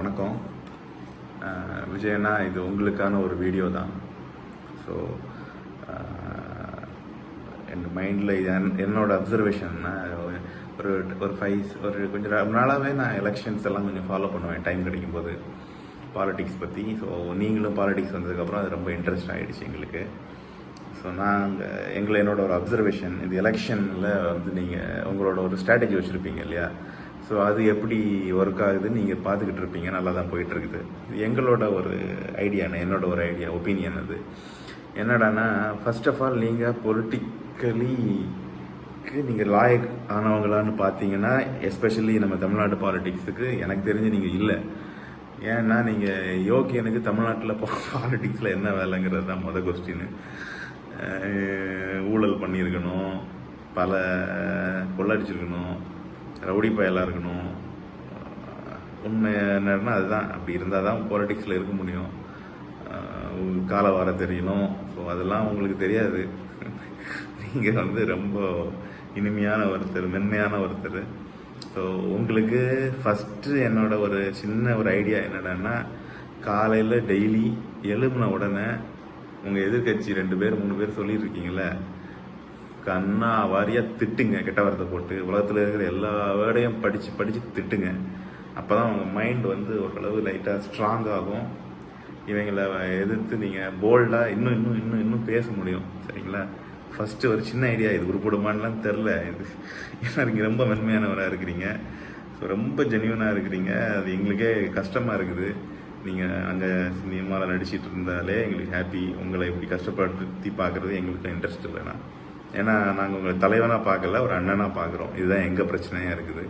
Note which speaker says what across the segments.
Speaker 1: வணக்கம். விஜயண்ணா இது உங்களுக்கான ஒரு வீடியோ தான். ஸோ என் மைண்டில் இது என்- என்னோட அப்சர்வேஷன்னா ஒரு ஒரு ஃபைவ் ஒரு கொஞ்சம் ரொம்ப நாளாகவே நான் எலெக்ஷன்ஸ் எல்லாம் கொஞ்சம் ஃபாலோ பண்ணுவேன் டைம் கிடைக்கும்போது. பாலிடிக்ஸ் பற்றி ஸோ நீங்களும் பாலிடிக்ஸ் வந்ததுக்கப்புறம் அது ரொம்ப இன்ட்ரெஸ்ட் ஆகிடுச்சு எங்களுக்கு. ஸோ நாங்கள் எங்களை என்னோட ஒரு அப்சர்வேஷன் இந்த எலெக்ஷனில் வந்து நீங்கள் உங்களோட ஒரு ஸ்ட்ராட்டஜி வச்சுருப்பீங்க இல்லையா? ஸோ அது எப்படி ஒர்க் ஆகுதுன்னு நீங்கள் பார்த்துக்கிட்டு இருப்பீங்க. நல்லா தான் போயிட்டுருக்குது. இது எங்களோட ஒரு ஐடியாண்ணே என்னோட ஒரு ஐடியா ஒப்பீனியன் அது. என்னடானா ஃபர்ஸ்ட் ஆஃப் ஆல் நீங்கள் பொலிட்டிக்கலி நீங்கள் லாயக் ஆனவங்களான்னு பார்த்தீங்கன்னா எஸ்பெஷலி நம்ம தமிழ்நாடு பாலிடிக்ஸுக்கு எனக்கு தெரிஞ்சு நீங்கள் இல்லை. ஏன்னா நீங்கள் யோகியனுக்கு தமிழ்நாட்டில் பாலிடிக்ஸில் என்ன வேலைங்கிறது தான் மொதல் கொஸ்டின் ஊழல் பண்ணியிருக்கணும். பல கொள்ளடிச்சிருக்கணும். ரவுடி பயலாக இருக்கணும். உண்மை என்னன்னா அதுதான். அப்படி இருந்தால் தான் பொலிட்டிக்ஸில் இருக்க முடியும். கால வர தெரியணும். ஸோ அதெல்லாம் உங்களுக்கு தெரியாது. நீங்கள் வந்து ரொம்ப இனிமையான ஒருத்தர் மென்மையான ஒருத்தர். ஸோ உங்களுக்கு ஃபஸ்ட்டு என்னோட ஒரு சின்ன ஒரு ஐடியா என்னடான்னா காலையில் டெய்லி எழும்பின உடனே உங்கள் எதிர்க்கட்சி ரெண்டு பேர் மூணு பேர் சொல்லியிருக்கீங்களே கண்ணா வாரியா திட்டுங்க கெட்ட வார்த்தை போட்டு. உலகத்தில் இருக்கிற எல்லா வேர்டையும் படித்து படித்து திட்டுங்க. அப்போ தான் உங்கள் மைண்ட் வந்து ஓரளவு லைட்டாக ஸ்ட்ராங் ஆகும். இவங்களை எதிர்த்து நீங்கள் போல்டாக இன்னும் இன்னும் இன்னும் இன்னும் பேச முடியும். சரிங்களா? ஃபஸ்ட்டு ஒரு சின்ன ஐடியா இது உருப்படுமான்லாம் தெரில இது ஏன்னா நீங்கள் ரொம்ப மென்மையானவராக இருக்கிறீங்க. ஸோ ரொம்ப ஜென்யூனாக இருக்கிறீங்க. அது எங்களுக்கே கஷ்டமாக இருக்குது. நீங்கள் அங்கே சினிமாவில் நடிச்சிட்டு இருந்தாலே எங்களுக்கு ஹாப்பி உங்களை இப்படி கஷ்டப்படுத்தி பார்க்குறது எங்களுக்கு இன்ட்ரெஸ்ட் இல்லைண்ணா ஏன்னா நாங்கள் உங்களை தலைவனாக பார்க்கல ஒரு அண்ணனாக பார்க்குறோம். இதுதான் எங்கள் பிரச்சனையாக இருக்குது.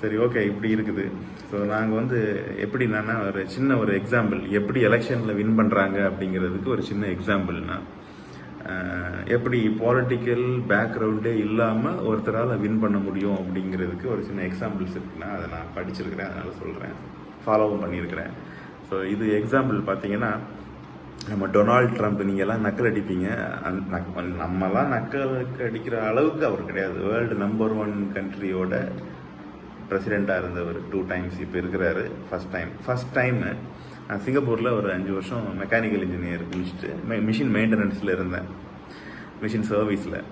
Speaker 1: சரி ஓகே இப்படி இருக்குது. ஸோ நாங்கள் வந்து எப்படின்னா ஒரு சின்ன ஒரு எக்ஸாம்பிள் எப்படி எலெக்ஷனில் வின் பண்ணுறாங்க அப்படிங்கிறதுக்கு ஒரு சின்ன எக்ஸாம்பிள்னா எப்படி பாலிட்டிக்கல் பேக்ரவுண்டே இல்லாமல் ஒருத்தரால் வின் பண்ண முடியும் அப்படிங்கிறதுக்கு ஒரு சின்ன எக்ஸாம்பிள்ஸ் இருக்குன்னா அதை நான் படிச்சிருக்கிறேன் அதனால் சொல்கிறேன் ஃபாலோவும் பண்ணியிருக்கிறேன். ஸோ இது எக்ஸாம்பிள் பார்த்தீங்கன்னா நம்ம டொனால்ட் ட்ரம்ப் நீங்கள்லாம் நக்கல் அடிப்பீங்க. நக்- நம்மலாம் நக்கலுக்கு அடிக்கிற அளவுக்கு அவர் கிடையாது. வேர்ல்டு நம்பர் ஒன் கண்ட்ரியோட பிரசிடெண்ட்டாக இருந்தவர் டூ டைம்ஸ் இப்போ இருக்கிறாரு. First time. ஃபஸ்ட் டைம் நான் சிங்கப்பூரில் ஒரு அஞ்சு வருஷம் மெக்கானிக்கல் இன்ஜினியர் முடிச்சுட்டு மிஷின் மெயின்டெனன்ஸில் இருந்தேன். மிஷின் சர்வீஸில்.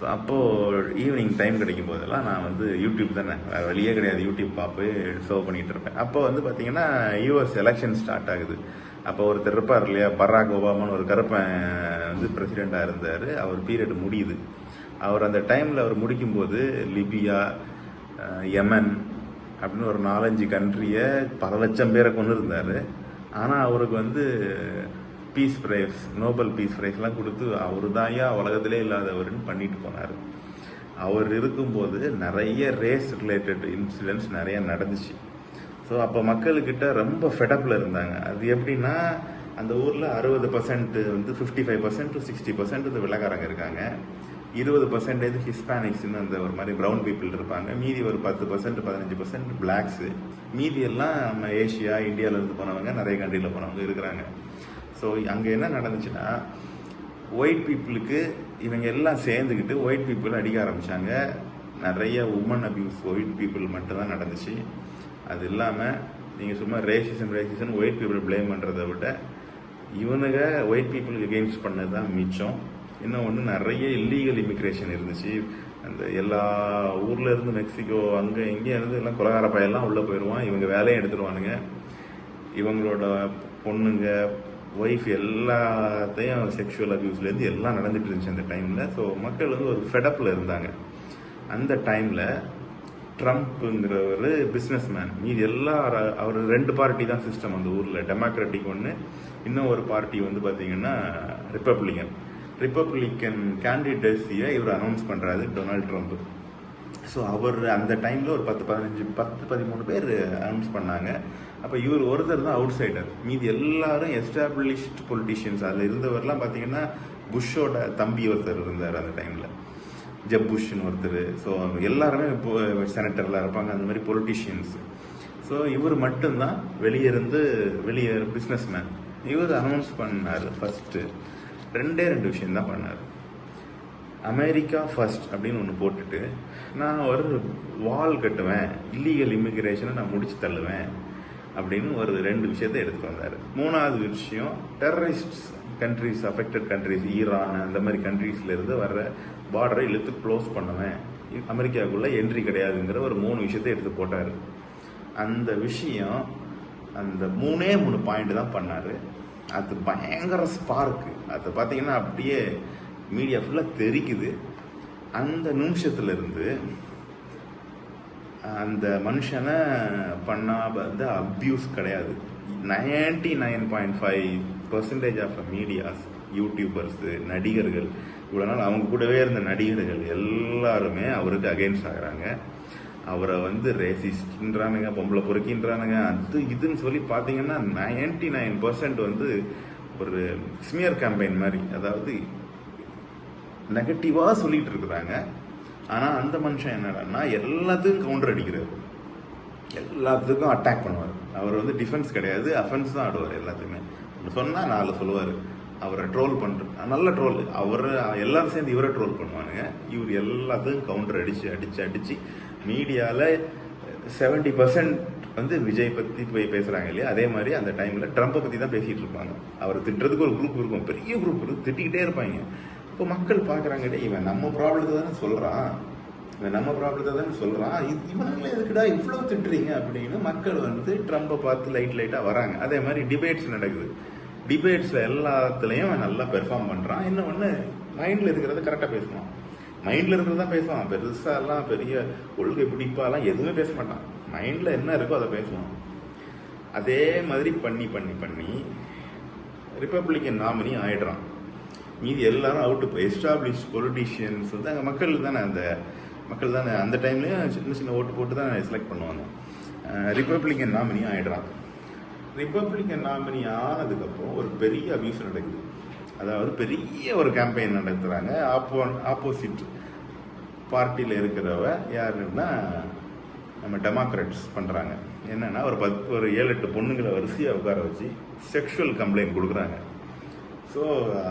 Speaker 1: ஸோ அப்போது ஈவினிங் டைம் கிடைக்கும் போதெல்லாம் நான் வந்து யூடியூப் தானே. வேறு வழியே கிடையாது. யூடியூப் பார்ப்பு சர்வ் பண்ணிகிட்டு இருப்பேன். அப்போ வந்து பார்த்தீங்கன்னா யூஎஸ் எலெக்ஷன் ஸ்டார்ட் ஆகுது. அப்போ ஒருத்தர் இருப்பார் இல்லையா? பராக் ஒபாமான்னு ஒரு கருப்பன் வந்து பிரசிடெண்ட்டாக இருந்தார். அவர் பீரியட் முடியுது. அவர் அந்த டைமில் அவர் முடிக்கும்போது லிபியா யமன் அப்படின்னு ஒரு நாலஞ்சு கண்ட்ரியை பல லட்சம் பேரை கொண்டு இருந்தார். ஆனால் அவருக்கு வந்து பீஸ் ப்ரைஸ் நோபல் பீஸ் ப்ரைஸ்லாம் கொடுத்து அவர் தாயா உலகத்திலே இல்லாதவர்னு பண்ணிட்டு போனார். அவர் இருக்கும்போது நிறைய ரேஸ் ரிலேட்டட் இன்சிடென்ட்ஸ் நிறைய நடந்துச்சு. ஸோ அப்போ மக்கள்கிட்ட ரொம்ப ஃபெடப்பில் இருந்தாங்க. அது எப்படின்னா அந்த ஊரில் அறுபது பர்சன்ட் வந்து fifty five percent to sixty percent வந்து வெள்ளக்காரங்க இருக்காங்க. இருபது பர்சன்டேஜ் ஹிஸ்பானிக்ஸ்னு அந்த ஒரு மாதிரி ப்ரௌன் பீப்புள் இருப்பாங்க. மீதி ஒரு பத்து பர்சன்ட் பதினஞ்சு பர்சன்ட் பிளாக்ஸு மீதி எல்லாம் நம்ம ஏஷியா இந்தியாவிலேருந்து போனவங்க நிறைய கண்ட்ரியில் போனவங்க இருக்கிறாங்க. ஸோ அங்கே என்ன நடந்துச்சுன்னா ஒயிட் பீப்புளுக்கு இவங்க எல்லாம் சேர்ந்துக்கிட்டு ஒயிட் பீப்புள் அடிக்க ஆரம்பித்தாங்க நிறைய உமன் அபியூஸ் ஒயிட் பீப்புள் மட்டும்தான் நடந்துச்சு. அது இல்லாமல் நீங்கள் சும்மா racism racism white people blame பண்ணுறதை விட இவனுங்க ஒயிட் பீப்புளுக்கு எகெயின்ஸ்ட் பண்ணது தான் மிச்சம். இன்னும் ஒன்று நிறைய இல்லீகல் இமிக்ரேஷன் இருந்துச்சு. அந்த எல்லா ஊரில் இருந்து மெக்சிகோ அங்கே இங்கே இருந்து எல்லாம் கொலகார பயெல்லாம் உள்ளே போயிடுவான் இவங்க வேலையை எடுத்துருவானுங்க. இவங்களோட பொண்ணுங்க ஒய்ஃப் எல்லாத்தையும் செக்ஷுவல் அபியூஸ்லேருந்து எல்லாம் நடந்துட்டு இருந்துச்சு அந்த டைமில் ஸோ மக்கள் வந்து ஒரு ஃபெடப்பில் இருந்தாங்க. அந்த டைமில் ட்ரம்ப்புங்கிறவர் பிஸ்னஸ் மேன் மீதி எல்லா அவர் ரெண்டு பார்ட்டி தான் சிஸ்டம் அந்த ஊரில். டெமோக்ராட்டிக் ஒன்று இன்னும் ஒரு பார்ட்டி வந்து பார்த்தீங்கன்னா ரிப்பப்ளிகன் ரிப்பப்ளிக்கன் கேண்டிடேசியை இவர் அனௌன்ஸ் பண்ணுறாரு டொனால்ட் ட்ரம்ப் ஸோ அவர் அந்த டைமில் ஒரு பத்து பதினஞ்சு பத்து பதிமூணு பேர் அனௌன்ஸ் பண்ணாங்க. அப்போ இவர் ஒருத்தர் தான் அவுட் சைடர் மீதி எல்லாரும் எஸ்டாப்ளிஷ்ட் பொலிட்டிஷியன்ஸ் அதில் இருந்தவர்லாம் பார்த்தீங்கன்னா புஷ்ஷோட தம்பி ஒருத்தர் இருந்தார் அந்த டைமில் ஜப் புஷ்னு ஒருத்தர். ஸோ எல்லாருமே இப்போ செனட்டரில் இருப்பாங்க. அந்த மாதிரி பொலிட்டிஷியன்ஸ் ஸோ இவர் மட்டும்தான் வெளியே இருந்து வெளியே பிஸ்னஸ் மேன் இவர் அனௌன்ஸ் பண்ணார் ஃபர்ஸ்ட்டு ரெண்டே ரெண்டு விஷயம் தான் பண்ணார். அமெரிக்கா ஃபர்ஸ்ட் அப்படின்னு ஒன்று போட்டுட்டு நான் ஒரு வால் கட்டுவேன். இல்லீகல் இமிக்ரேஷனை நான் முடிச்சு தள்ளுவேன். அப்படின்னு ஒரு ரெண்டு விஷயத்தை எடுத்துகிட்டு வந்தார். மூணாவது விஷயம் terrorists countries affected countries Iran அந்த மாதிரி கண்ட்ரீஸ்லேருந்து வர்ற பார்டரை இழுத்து க்ளோஸ் பண்ணுவேன். அமெரிக்காவுக்குள்ளே என்ட்ரி கிடையாதுங்கிற ஒரு மூணு விஷயத்தை எடுத்து போட்டார். அந்த விஷயம் அந்த மூணே மூணு பாயிண்ட் தான் பண்ணார். அது பயங்கர ஸ்பார்க்கு அது பார்த்தீங்கன்னா அப்படியே மீடியா ஃபுல்லாக தெரிக்குது. அந்த நிமிஷத்துலேருந்து அந்த மனுஷனை பண்ணா வந்து அப்யூஸ் கிடையாது. Ninety nine point five percentage of medias YouTubers நடிகர்கள் இவ்வளோ நாள் அவங்க கூடவே இருந்த நடிகர்கள் எல்லாருமே அவருக்கு அகைன்ஸ்ட் ஆகுறாங்க. அவரை வந்து ரேசிஸ்ட்ன்றானுங்க பொம்பளை பொறுக்கின்றானுங்க. அது இதுன்னு சொல்லி பார்த்தீங்கன்னா நைன்டி நைன் பர்சன்ட் வந்து ஒரு ஸ்மியர் கேம்பெயின் மாதிரி அதாவது நெகட்டிவாக சொல்லிட்டு இருக்கிறாங்க. ஆனால் அந்த மனுஷன் என்னடான்னா எல்லாத்துக்கும் கவுண்டர் அடிக்கிறார். எல்லாத்துக்கும் அட்டாக் பண்ணுவார். அவர் வந்து டிஃபென்ஸ் கிடையாது அஃபென்ஸ் தான் ஆடுவார் எல்லாத்துக்குமே சொன்னால் நாலு சொல்லுவார். அவரை ட்ரோல் பண்ணுற நல்ல ட்ரோல் அவர் எல்லாரும் சேர்ந்து இவரை ட்ரோல் பண்ணுவானுங்க. இவர் எல்லாத்தையும் கவுண்டர் அடித்து அடித்து அடித்து மீடியாவில் செவன்டி பர்சன்ட் வந்து விஜய் பற்றி போய் பேசுகிறாங்க இல்லையா? அதே மாதிரி அந்த டைமில் ட்ரம்ப்பை பற்றி தான் பேசிகிட்டு இருப்பாங்க. அவர் திட்டுறதுக்கு ஒரு குரூப் இருக்கும். பெரிய குரூப் இருக்கும் திட்டிக்கிட்டே இருப்பாங்க. இப்போ மக்கள் பார்க்குறாங்கடே இவன் நம்ம ப்ராப்ளத்தை தானே சொல்கிறான் இவன் நம்ம ப்ராப்ளத்தை தானே சொல்கிறான் இது இவனுங்களே எதுக்குடா இவ்வளோ திட்டுறீங்க? அப்படின்னு மக்கள் வந்து ட்ரம்ப்பை பார்த்து லைட் லைட்டாக வராங்க. அதே மாதிரி டிபேட்ஸ் நடக்குது. டிபேட்ஸில் எல்லாத்துலேயும் அவன் நல்லா பெர்ஃபார்ம் பண்ணுறான் இன்னொன்று மைண்டில் இருக்கிறத கரெக்டாக பேசுவான். மைண்டில் இருக்கிறது தான் பேசுவான். பெருசாக எல்லாம் பெரிய கொள்கை பிடிப்பாலாம் எதுவுமே பேச மாட்டான். மைண்டில் என்ன இருக்கோ அதை பேசுவான். அதே மாதிரி பண்ணி பண்ணி பண்ணி ரிப்பப்ளிக்கன் நாமினி ஆயிடுறான். மீதி எல்லாரும் அவுட் இப்போ எஸ்டாப்ளிஷ் பொலிட்டீஷியன்ஸ் வந்து அங்கே மக்கள் தானே அந்த மக்கள் தானே அந்த டைம்லேயும் சின்ன சின்ன ஓட்டு போட்டு தான் செலக்ட் பண்ணுவாங்க. ரிப்பப்ளிக்கன் நாமினி ஆயிடுறான். ரிப்பப்ளிக்கன் நாமினி ஆனதுக்கப்புறம் ஒரு பெரிய அபியூஸ் நடக்குது. அதாவது பெரிய ஒரு கேம்பெயின் நடத்துகிறாங்க ஆப்போ ஆப்போசிட் பார்ட்டியில் இருக்கிறவ யாருன்னா நம்ம டெமோக்ராட்ஸ் பண்ணுறாங்க என்னென்னா ஒரு பத்து ஒரு ஏழு எட்டு பொண்ணுங்களை வரிசையாக உட்கார வச்சு செக்ஷுவல் கம்ப்ளைண்ட் கொடுக்குறாங்க. ஸோ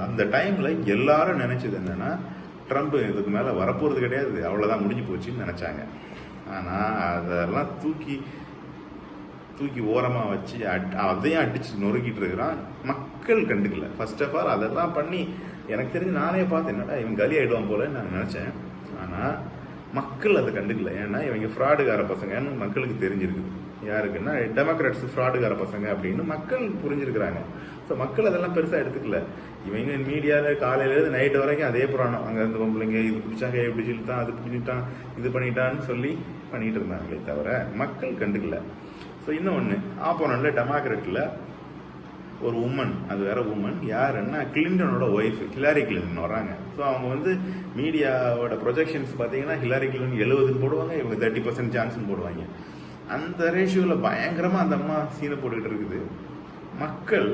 Speaker 1: அந்த டைமில் எல்லாரும் நினச்சது என்னன்னா ட்ரம்ப் இதுக்கு மேலே வரப்போகிறது கிடையாது. அவ்வளோதான் முடிஞ்சு போச்சுன்னு நினச்சாங்க. ஆனால் அதெல்லாம் தூக்கி தூக்கி ஓரமாக வச்சு அட் அதையும் அடிச்சு நொறுக்கிட்டு இருக்கிறான். மக்கள் கண்டுக்கல. ஃபர்ஸ்ட் ஆஃப் ஆல் அதெல்லாம் பண்ணி எனக்கு தெரிஞ்சு நானே பார்த்தேன் என்னடா இவன் கலி ஆகிடுவான் போலன்னு நான் நினச்சேன். ஆனால் மக்கள் அதை கண்டுக்கல. ஏன்னா இவங்க ஃப்ராடுகார பசங்கன்னு மக்களுக்கு தெரிஞ்சிருக்குது யாருக்குன்னா டெமோக்ராட்ஸ் ஃப்ராடுகார பசங்க அப்படின்னு மக்கள் புரிஞ்சிருக்கிறாங்க. ஸோ மக்கள் அதெல்லாம் பெருசாக எடுத்துக்கல. இவங்க மீடியாவில் காலையிலேருந்து நைட்டு வரைக்கும் அதே புராணம். அங்கே இருந்து பொம்பளைங்க இது பிடிச்சாங்க இப்படி சொல்லிட்டான் அது பிடிச்சிட்டான் இது பண்ணிட்டான்னு சொல்லி பண்ணிட்டு இருந்தாங்களே தவிர மக்கள் கண்டுக்கல. ஸோ இன்னொன்று ஆப்போனண்ட்ல டெமோக்ராட்டில் ஒரு உமன் அது வேற உமன் யாருன்னா கிளின்டனோட ஒய்ஃப் ஹிலாரி கிளின்டன் வராங்க ஸோ அவங்க வந்து மீடியாவோட ப்ரொஜெக்ஷன்ஸ் பார்த்தீங்கன்னா ஹிலாரி கிளின்டன் எழுபதுன்னு போடுவாங்க இவங்க தேர்ட்டி பர்சன்ட் சான்ஸ்னு போடுவாங்க. அந்த ரேஷியோவில் பயங்கரமாக அந்த அம்மா சீனை போட்டுக்கிட்டு இருக்குது. மக்கள்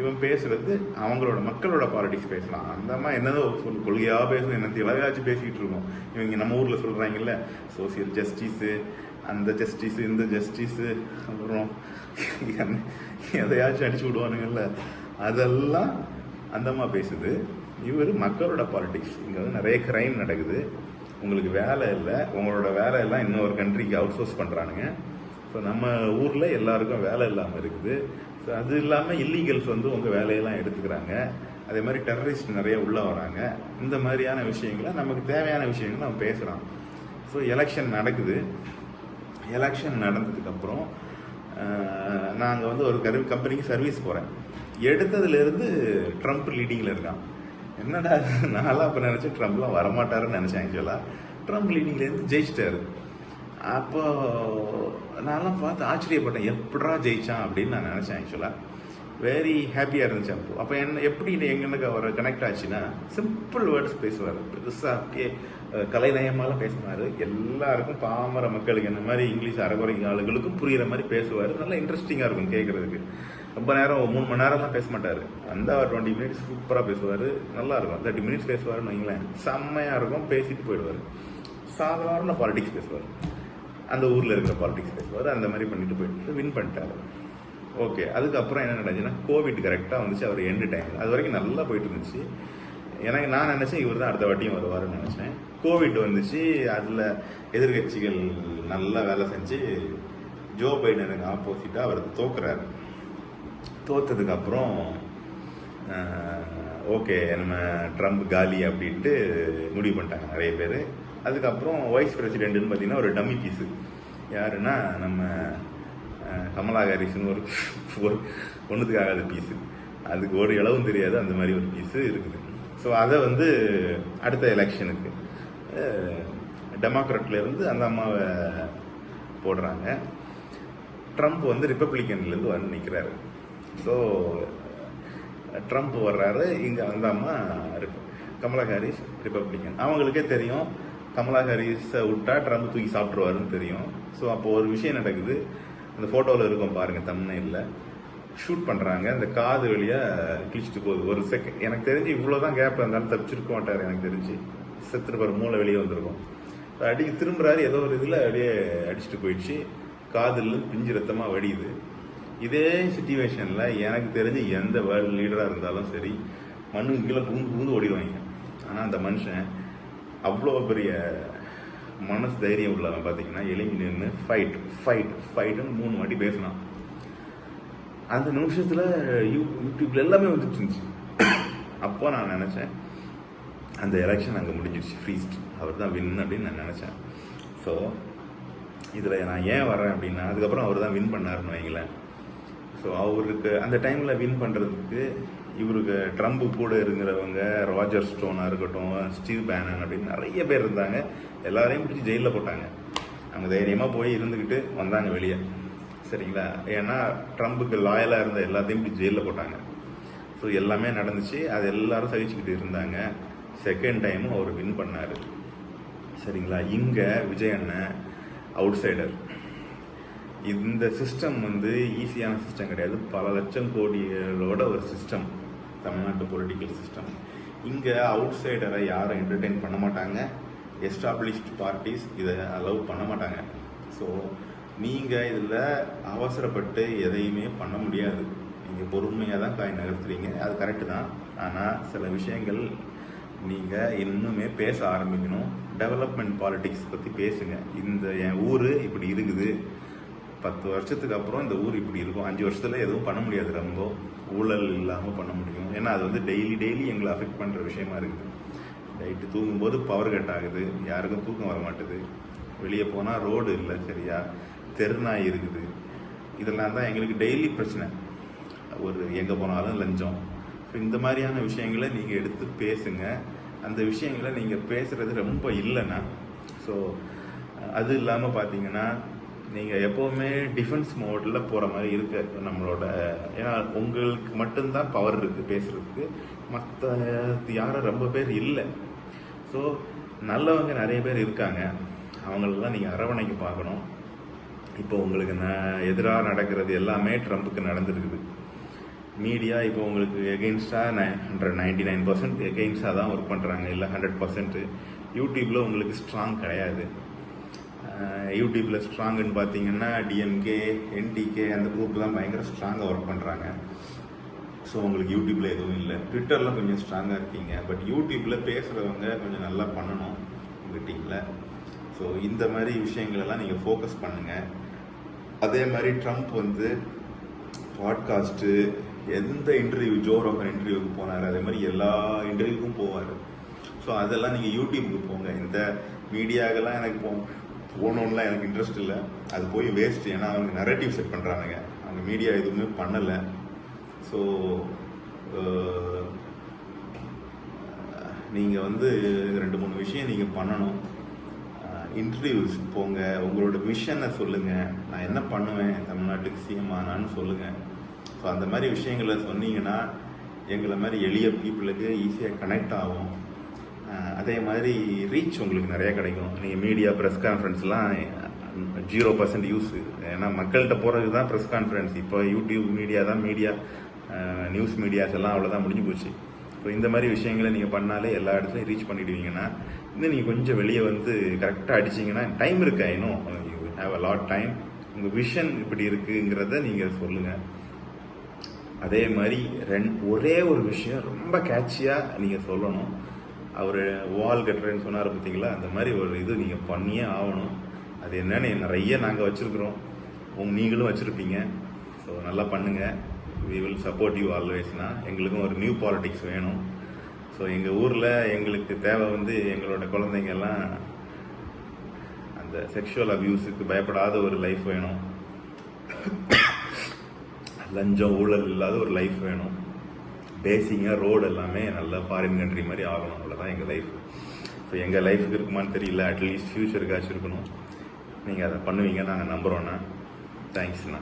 Speaker 1: இவன் பேசுறது அவங்களோட மக்களோட பாலிடிக்ஸ் பேசலாம். அந்த அம்மா என்னதோ சொல் கொள்கையாக பேசணும் என்ன திலகாச்சும் பேசிக்கிட்டு இருக்கோம். இவங்க நம்ம ஊரில் சொல்கிறாங்கல்ல சோசியல் ஜஸ்டிஸு அந்த ஜஸ்டிஸு இந்த ஜஸ்டிஸு அப்புறம் எதையாச்சும் அடிச்சு விடுவானுங்கல்ல. அதெல்லாம் அந்தமாக பேசுது. இவர் மக்களோட பாலிடிக்ஸ் இங்கே வந்து நிறைய கிரைம் நடக்குது. உங்களுக்கு வேலை இல்லை. உங்களோட வேலை எல்லாம் இன்னொரு கண்ட்ரிக்கு அவுட் சோர்ஸ் பண்ணுறானுங்க ஸோ நம்ம ஊரில் எல்லாருக்கும் வேலை இல்லாமல் இருக்குது. ஸோ அது இல்லாமல் இல்லீகல்ஸ் வந்து உங்கள் வேலையெல்லாம் எடுத்துக்கிறாங்க. அதே மாதிரி டெரரிஸ்ட் நிறைய உள்ளே வராங்க. இந்த மாதிரியான விஷயங்களை நமக்கு தேவையான விஷயங்களை நம்ம பேசுகிறோம் ஸோ எலெக்ஷன் நடக்குது. எலெக்ஷன் நடந்ததுக்கப்புறம் நாங்கள் வந்து ஒரு கரு கம்பெனிக்கு சர்வீஸ் போகிறேன் எடுத்ததுலேருந்து ட்ரம்ப் லீடிங்கில் இருக்கான். என்னடா நான்லாம் அப்போ நினச்சேன் ட்ரம்ப்லாம் வரமாட்டாருன்னு நினச்சேன் ஆக்சுவலாக ட்ரம்ப் லீடிங்லேருந்து ஜெயிச்சிட்டாரு. அப்போ நான்லாம் பார்த்து ஆச்சரியப்பட்டேன். எப்படா ஜெயிச்சான் அப்படின்னு நான் நினச்சேன் ஆக்சுவலாக வெரி ஹாப்பியாக இருந்துச்சு அப்போ. அப்போ என்ன எப்படி எங்களுக்கு அவர் கனெக்ட் ஆச்சுன்னா சிம்பிள் வேர்ட்ஸ் பேசுவார். பெருசாக அப்படியே கலைநயமாலாம் பேசினார். எல்லாருக்கும் பாமர மக்களுக்கு என்ன மாதிரி இங்கிலீஷ் அரைகுறை ஆளுகளுக்கும் புரிகிற மாதிரி பேசுவார். நல்லா இன்ட்ரெஸ்டிங்காக இருக்கும் கேட்குறதுக்கு ரொம்ப நேரம் மூணு மணி நேரம்லாம் பேச மாட்டார். அந்த டுவெண்ட்டி மினிட்ஸ் சூப்பராக பேசுவார். நல்லா இருக்கும். தேர்ட்டி மினிட்ஸ் பேசுவார்னு வைங்களேன். செம்மையாக இருக்கும். பேசிட்டு போயிடுவார். சாதாரண பாலிடிக்ஸ் பேசுவார். அந்த ஊரில் இருக்கிற பாலிடிக்ஸ் பேசுவார். அந்த மாதிரி பண்ணிட்டு போயிட்டு வின் பண்ணிட்டாரு. ஓகே அதுக்கப்புறம் என்ன நடந்துச்சுன்னா கோவிட் கரெக்டாக வந்துச்சு. அவர் எண்டு டைம் அது வரைக்கும் நல்லா போயிட்டு இருந்துச்சு. எனக்கு நான் நினச்சேன் இவர் தான் அடுத்த வாட்டியும் வருவாருன்னு நினச்சேன். கோவிட் வந்துச்சு அதில் எதிர்கட்சிகள் நல்லா வேலை செஞ்சு ஜோ பைடனுக்கு ஆப்போசிட்டாக அவர் தோக்குறாரு. தோத்ததுக்கு அப்புறம் ஓகே நம்ம ட்ரம்ப் காலி அப்படின்ட்டு முடிவு பண்ணிட்டாங்க நிறைய பேர். அதுக்கப்புறம் வைஸ் பிரசிடென்ட்னு பார்த்தீங்கன்னா ஒரு டம்மி பீஸு யாருன்னா நம்ம கமலா ஹாரிஸ்னு ஒரு ஒரு ஒன்றுத்துக்கு பீஸு அதுக்கு ஒரு இளவும் தெரியாது அந்த மாதிரி ஒரு பீஸு இருக்குது. ஸோ அதை வந்து அடுத்த எலெக்ஷனுக்கு டெமோக்ராட்லேருந்து அந்த அம்மாவை போடுறாங்க. ட்ரம்ப் வந்து ரிப்பப்ளிக்கன்லேருந்து வந்து நிற்கிறாரு ஸோ ட்ரம்ப் வர்றாரு இங்கே அந்த அம்மா ரிப்- கமலா ஹாரிஸ் ரிப்பப்ளிகன் அவங்களுக்கே தெரியும் கமலா ஹாரிஸை விட்டா ட்ரம்ப் தூக்கி சாப்பிட்ருவாருன்னு தெரியும். ஸோ அப்போ ஒரு விஷயம் நடக்குது. அந்த ஃபோட்டோவில் இருக்கும் பாருங்க இல்லை ஷூட் பண்ணுறாங்க அந்த காது வழியாக கிழிச்சிட்டு போகுது. ஒரு செகண்ட் எனக்கு தெரிஞ்சு இவ்வளோ தான் கேப் இருந்தாலும் தப்பிச்சிருக்க மாட்டார் எனக்கு தெரிஞ்சு. செத்துருப்பார் மூளை வெளியே வந்திருக்கும். அடி திரும்புறாரு. ஏதோ ஒரு இதில் அப்படியே அடிச்சுட்டு போயிடுச்சு. காதில் பிஞ்சு ரத்தமாக வடியுது. இதே சுச்சுவேஷனில் எனக்கு தெரிஞ்சு எந்த வேர்ல்டு லீடராக இருந்தாலும் சரி மண்ணு கீழே பூந்து பூந்து ஓடிடுவாங்க. ஆனால் அந்த மனுஷன் அவ்வளோ பெரிய மனசு தைரியம் உள்ளவன் பார்த்தீங்கன்னா எளிமை நின்று ஃபைட் ஃபைட் ஃபைட்டுன்னு மூணு வாட்டி பேசினான். அந்த நிமிஷத்தில் யூ யூடியூப்ல எல்லாமே வந்துட்டு இருந்துச்சு. அப்போ நான் நினச்சேன் அந்த எலெக்ஷன் அங்கே முடிஞ்சிருச்சு. ஃப்ரீஸ்ட் அவர் தான் வின் அப்படின்னு நான் நினச்சேன். ஸோ இதில் நான் ஏன் வரேன் அப்படின்னா அதுக்கப்புறம் அவர் தான் வின் பண்ணாருன்னு வைங்களேன். ஸோ அவருக்கு அந்த டைமில் வின் பண்ணுறதுக்கு இவருக்கு ட்ரம்ப் கூட இருக்கிறவங்க ராஜர் ஸ்டோனாக இருக்கட்டும் ஸ்டீவ் பேனன் அப்படின்னு நிறைய பேர் இருந்தாங்க. எல்லாரையும் பிடிச்சி ஜெயிலில் போட்டாங்க. அவங்க தைரியமாக போய் இருந்துக்கிட்டு வந்தாங்க வெளியே. சரிங்களா? ஏன்னா ட்ரம்ப்புக்கு லாயலாக இருந்த எல்லாத்தையும் இப்படி ஜெயிலில் போட்டாங்க. ஸோ எல்லாமே நடந்துச்சு. அது எல்லாரும் சகிச்சுக்கிட்டு இருந்தாங்க. செகண்ட் டைமும் அவர் வின் பண்ணார். சரிங்களா? இங்கே விஜய் அண்ணன் அவுட் சைடர் இந்த சிஸ்டம் வந்து ஈஸியான சிஸ்டம் கிடையாது. பல லட்சம் கோடிகளோட ஒரு சிஸ்டம் தமிழ்நாட்டு பொலிட்டிக்கல் சிஸ்டம் இங்கே அவுட் சைடரை யாரும் என்டர்டெயின் பண்ண மாட்டாங்க. எஸ்டாப்ளிஷ்ட் பார்ட்டிஸ் இதை அலோவ் பண்ண மாட்டாங்க. ஸோ நீங்கள் இதில் அவசரப்பட்டு எதையுமே பண்ண முடியாது. நீங்கள் பொறுமையாக தான் காய் நகர்த்துறீங்க. அது கரெக்டு தான். ஆனால் சில விஷயங்கள் நீங்கள் இன்னுமே பேச ஆரம்பிக்கணும். டெவலப்மெண்ட் பாலிட்டிக்ஸ் பற்றி பேசுங்க. இந்த என் ஊர் இப்படி இருக்குது. பத்து வருஷத்துக்கு அப்புறம் இந்த ஊர் இப்படி இருக்கும். அஞ்சு வருஷத்துல எதுவும் பண்ண முடியாது ரொம்ப. ஊழல் இல்லாமல் பண்ண முடியும். ஏன்னா அது வந்து டெய்லி டெய்லி எங்களை அஃபெக்ட் பண்ணுற விஷயமா இருக்குது. நைட்டு தூங்கும்போது பவர் கட் ஆகுது. யாருக்கும் தூக்கம் வர மாட்டுது வெளியே போனால் ரோடு இல்லை சரியா? தெருநாய் இருக்குது இதெல்லாம் தான் எங்களுக்கு டெய்லி பிரச்சனை. ஒரு எங்கே போனாலும் லஞ்சம். ஸோ இந்த மாதிரியான விஷயங்களை நீங்கள் எடுத்து பேசுங்க. அந்த விஷயங்களை நீங்கள் பேசுகிறது ரொம்ப இல்லைன்னா ஸோ அது இல்லாமல் பார்த்தீங்கன்னா நீங்கள் எப்போவுமே டிஃபென்ஸ் மோடில் போகிற மாதிரி இருக்க நம்மளோட ஏன்னா உங்களுக்கு மட்டும்தான் பவர் இருக்குது பேசுகிறதுக்கு மற்ற யாரும் ரொம்ப பேர் இல்லை. ஸோ நல்லவங்க நிறைய பேர் இருக்காங்க. அவங்களெல்லாம் நீங்கள் அரவணைக்கு பார்க்கணும். இப்போ உங்களுக்கு ந எதிராக நடக்கிறது எல்லாமே ட்ரம்ப்புக்கு நடந்துருக்குது. மீடியா இப்போ உங்களுக்கு எகெயின்ஸ்டாக ஹண்ட்ரட் நைன்டி நைன் பர்சன்ட் எகெயின்ஸ்டாக தான் ஒர்க் பண்ணுறாங்க இல்லை ஹண்ட்ரட் பர்சன்ட் யூடியூப்பில் உங்களுக்கு ஸ்ட்ராங் கிடையாது. யூடியூப்பில் ஸ்ட்ராங்குன்னு பார்த்தீங்கன்னா டிஎம்கே என்டிகே அந்த குரூப் தான் பயங்கர ஸ்ட்ராங்காக ஒர்க் பண்ணுறாங்க ஸோ உங்களுக்கு யூடியூப்பில் எதுவும் இல்லை. ட்விட்டரில் கொஞ்சம் ஸ்ட்ராங்காக இருக்கீங்க. பட் யூடியூப்பில் பேசுகிறவங்க கொஞ்சம் நல்லா பண்ணணும் உங்கள் டீமில் ஸோ இந்த மாதிரி விஷயங்களெல்லாம் நீங்கள் ஃபோக்கஸ் பண்ணுங்கள் அதே மாதிரி ட்ரம்ப் வந்து பாட்காஸ்ட்டு எந்த இன்டர்வியூ ஜோ ரோகன் இன்டர்வியூக்கு போனார் அதே மாதிரி எல்லா இன்டர்வியூக்கும் போவார். ஸோ அதெல்லாம் நீங்கள் யூடியூபுக்கு போங்க. இந்த மீடியாக்கெல்லாம் எனக்கு போ போகணுன்னுலாம் எனக்கு இன்ட்ரெஸ்ட் இல்லை. அது போய் வேஸ்ட் ஏன்னா அவங்க நரேட்டிவ் செட் பண்ணுறாங்க அவங்க மீடியா எதுவுமே பண்ணலை. ஸோ நீங்கள் வந்து ரெண்டு மூணு விஷயம் நீங்கள் பண்ணணும். இன்டர்வியூஸ் போங்க உங்களோட விஷனை சொல்லுங்கள் நான் என்ன பண்ணுவேன்? தமிழ்நாட்டுக்கு சிஎம் ஆனான்னு சொல்லுங்கள் ஸோ அந்த மாதிரி விஷயங்களை சொன்னீங்கன்னா எங்களை மாதிரி எளிய பீப்புளுக்கு ஈஸியாக கனெக்ட் ஆகும். அதே மாதிரி ரீச் உங்களுக்கு நிறைய கிடைக்கும். நீங்கள் மீடியா ப்ரெஸ் கான்ஃபரன்ஸ்லாம் ஜீரோ பர்சன்ட் யூஸ் ஏன்னா மக்கள்கிட்ட போகிறது தான் ப்ரெஸ் கான்ஃபரன்ஸ் இப்போ யூடியூப் மீடியா தான் மீடியா நியூஸ் மீடியாஸ் எல்லாம் அவ்வளோதான் முடிஞ்சு போச்சு. ஸோ இந்த மாதிரி விஷயங்களை நீங்கள் பண்ணாலே எல்லா இடத்துலையும் ரீச் பண்ணிடுவீங்கன்னா இன்னும் நீங்கள் கொஞ்சம் வெளியே வந்து கரெக்டாக அடிச்சிங்கன்னா டைம் இருக்கா இன்னும்? You have a lot time உங்கள் விஷன் இப்படி இருக்குங்கிறத நீங்கள் சொல்லுங்கள் அதே மாதிரி ரெண் ஒரே ஒரு விஷயம் ரொம்ப கேட்சியாக நீங்கள் சொல்லணும். அவர் வால் கட்டுறேன்னு சொன்னார் பார்த்தீங்களா? அந்த மாதிரி ஒரு இது நீங்கள் பண்ணியே ஆகணும். அது என்னன்னு நிறைய நாங்கள் வச்சுருக்குறோம். உங்க நீங்களும் வச்சுருப்பீங்க. ஸோ நல்லா பண்ணுங்கள் வி வில் சப்போர்ட் யூ ஆல்வேஸ்னா எங்களுக்கும் ஒரு நியூ பாலிட்டிக்ஸ் வேணும். ஸோ எங்கள் ஊரில் எங்களுக்கு தேவை வந்து எங்களோட குழந்தைங்க எல்லாம் அந்த செக்ஷுவல் அப்யூஸுக்கு பயப்படாத ஒரு லைஃப் வேணும். லஞ்சம் ஊழல் இல்லாத ஒரு லைஃப் வேணும். பேசிக்காக ரோடு எல்லாமே நல்ல ஃபாரின் கண்ட்ரி மாதிரி ஆகணும். அவ்வளோதான் எங்கள் லைஃப் ஸோ எங்கள் லைஃபுக்கு இருக்குமான்னு தெரியல. அட்லீஸ்ட் ஃப்யூச்சருக்காச்சும் இருக்கணும். நீங்கள் அதை பண்ணுவீங்க நாங்கள் நம்புகிறோண்ணா தேங்க்ஸ்ண்ணா